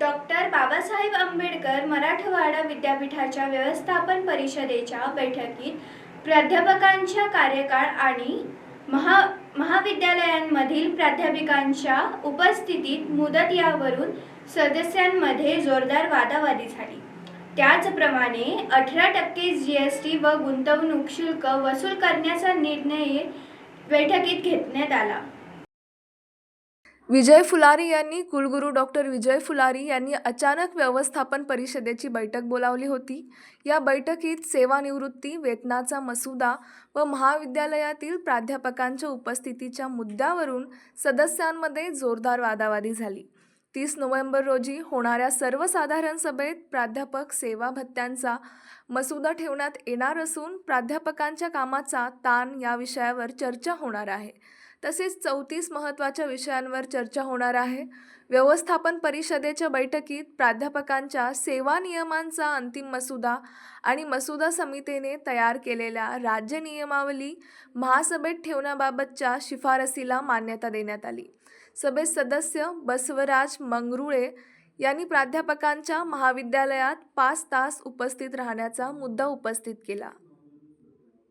Doctor Babasaheb Ambedkar Marathwada विद्यापीठाच्या व्यवस्थापन परिषदेच्या बैठकीत प्राध्यापकांच्या कार्यकाळ आणि महा महाविद्यालयांमधील प्राध्यापिकांच्या उपस्थितीत मुदत यावरून सदस्यांमध्ये जोरदार वादावादी झाली. त्याचप्रमाणे अठरा टक्के जी एस टी व गुंतवणूक शुल्क वसूल करण्याचा निर्णय बैठकीत घेण्यात आला. विजय फुलारी यांनी कुलगुरू डॉक्टर विजय फुलारी यांनी अचानक व्यवस्थापन परिषदेची बैठक बोलावली होती. या बैठकीत सेवानिवृत्ती वेतनाचा मसुदा व महाविद्यालयातील प्राध्यापकांच्या उपस्थितीच्या मुद्द्यावरून सदस्यांमध्ये जोरदार वादावादी झाली. तीस नोव्हेंबर रोजी होणाऱ्या सर्वसाधारण सभेत प्राध्यापक सेवा भत्त्यांचा मसुदा ठेवण्यात येणार असून प्राध्यापकांच्या कामाचा ताण या विषयावर चर्चा होणार आहे. तसेच चौतीस महत्त्वाच्या विषयांवर चर्चा होणार आहे. व्यवस्थापन परिषदेच्या बैठकीत प्राध्यापकांच्या सेवा नियमांचा अंतिम मसुदा आणि मसुदा समितीने तयार केलेल्या राज्य नियमावली महासभेत ठेवण्याबाबतच्या शिफारसीला मान्यता देण्यात आली. सभेत सदस्य बसवराज मंगरुळे यांनी प्राध्यापकांच्या महाविद्यालयात पाच तास उपस्थित राहण्याचा मुद्दा उपस्थित केला.